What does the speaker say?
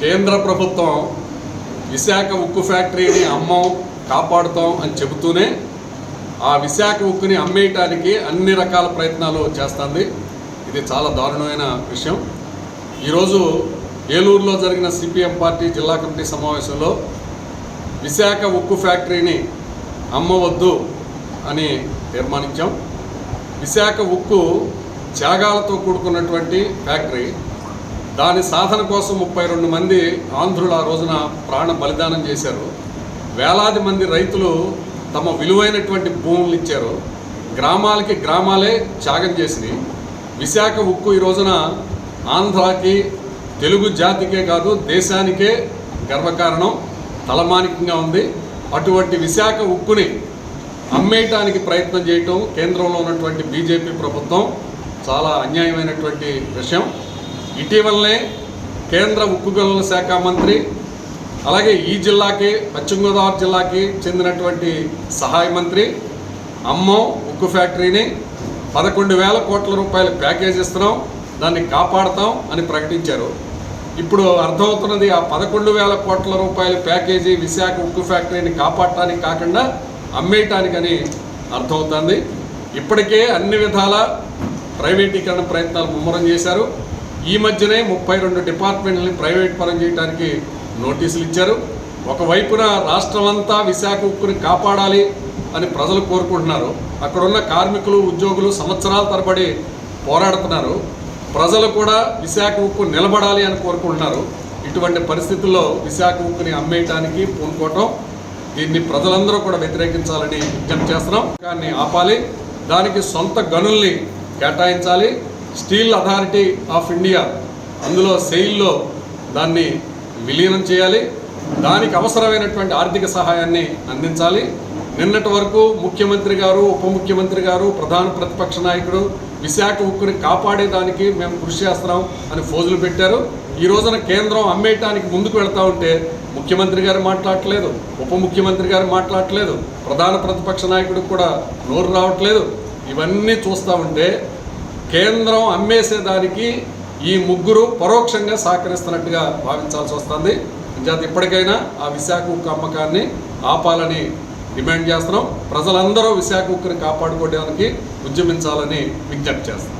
కేంద్ర ప్రభుత్వం విశాఖ ఉక్కు ఫ్యాక్టరీని అమ్మం కాపాడుతాం అని చెబుతూనే ఆ విశాఖ ఉక్కుని అమ్మేయటానికి అన్ని రకాల ప్రయత్నాలు చేస్తుంది. ఇది చాలా దారుణమైన విషయం. ఈరోజు ఏలూరులో జరిగిన సిపిఎం పార్టీ జిల్లా కమిటీ సమావేశంలో విశాఖ ఉక్కు ఫ్యాక్టరీని అమ్మవద్దు అని తీర్మానించాం. విశాఖ ఉక్కు త్యాగాలతో కూడుకున్నటువంటి ఫ్యాక్టరీ దాని సాధన కోసం ముప్పై రెండు మంది ఆంధ్రులు ఆ రోజున ప్రాణ బలిదానం చేశారు. వేలాది మంది రైతులు తమ విలువైనటువంటి భూములు ఇచ్చారు. గ్రామాలకి గ్రామాలే త్యాగం చేసినాయి విశాఖ ఉక్కు ఈ రోజున ఆంధ్రాకి తెలుగు జాతికే కాదు దేశానికే గర్వకారణం తలమానికంగా ఉంది. అటువంటి విశాఖ ఉక్కుని అమ్మేయటానికి ప్రయత్నం చేయటం కేంద్రంలో ఉన్నటువంటి బీజేపీ ప్రభుత్వం చాలా అన్యాయమైనటువంటి విషయం. ఇటీవలనే కేంద్ర ఉక్కు గనుల శాఖ మంత్రి అలాగే ఈ జిల్లాకి పశ్చిమ గోదావరి జిల్లాకి చెందినటువంటి సహాయ మంత్రి అమ్మం ఉక్కు ఫ్యాక్టరీని పదకొండు వేల కోట్ల రూపాయల ప్యాకేజ్ ఇస్తున్నాం దాన్ని కాపాడతాం అని ప్రకటించారు. ఇప్పుడు అర్థమవుతున్నది ఆ పదకొండు వేల కోట్ల రూపాయల ప్యాకేజీ విశాఖ ఉక్కు ఫ్యాక్టరీని కాపాడటానికి కాకుండా అమ్మేయటానికని అర్థమవుతుంది. ఇప్పటికే అన్ని విధాల ప్రైవేటీకరణ ప్రయత్నాలు ముమ్మరం చేశారు. ఈ మధ్యనే ముప్పై రెండు డిపార్ట్మెంట్లని ప్రైవేట్ పరం చేయడానికి నోటీసులు ఇచ్చారు. ఒకవైపున రాష్ట్రమంతా విశాఖ ఉక్కుని కాపాడాలి అని ప్రజలు కోరుకుంటున్నారు. అక్కడున్న కార్మికులు ఉద్యోగులు సంవత్సరాల తరబడి పోరాడుతున్నారు. ప్రజలు కూడా విశాఖ ఉక్కు నిలబడాలి అని కోరుకుంటున్నారు. ఇటువంటి పరిస్థితుల్లో విశాఖ ఉక్కుని అమ్మేయటానికి పూనుకోవటం దీన్ని ప్రజలందరూ కూడా వ్యతిరేకించాలని విజ్ఞప్తి చేస్తున్నాం. దాన్ని ఆపాలి. దానికి సొంత గనుల్ని కేటాయించాలి. స్టీల్ అథారిటీ ఆఫ్ ఇండియా అందులో సెయిల్లో దాన్ని విలీనం చేయాలి. దానికి అవసరమైనటువంటి ఆర్థిక సహాయాన్ని అందించాలి. నిన్నటి వరకు ముఖ్యమంత్రి గారు ఉప ముఖ్యమంత్రి గారు ప్రధాన ప్రతిపక్ష నాయకుడు విశాఖ ఉక్కుని కాపాడేదానికి మేము కృషి చేస్తున్నాం అని ఫోజులు పెట్టారు. ఈ రోజున కేంద్రం అమ్మేయటానికి ముందుకు వెళ్తూ ఉంటే ముఖ్యమంత్రి గారు మాట్లాడట్లేదు ఉప ముఖ్యమంత్రి గారు మాట్లాడట్లేదు ప్రధాన ప్రతిపక్ష నాయకుడికి కూడా నోరు రావట్లేదు. ఇవన్నీ చూస్తూ ఉంటే కేంద్రం అమ్మేసేదానికి ఈ ముగ్గురు పరోక్షంగా సహకరిస్తున్నట్టుగా భావించాల్సి వస్తుంది. అంచేత ఇప్పటికైనా ఆ విశాఖ ఉక్కు అమ్మకాన్ని ఆపాలని డిమాండ్ చేస్తున్నాం. ప్రజలందరూ విశాఖ ఉక్కుని కాపాడుకోవడానికి ఉద్యమించాలని విజ్ఞప్తి చేస్తున్నాం.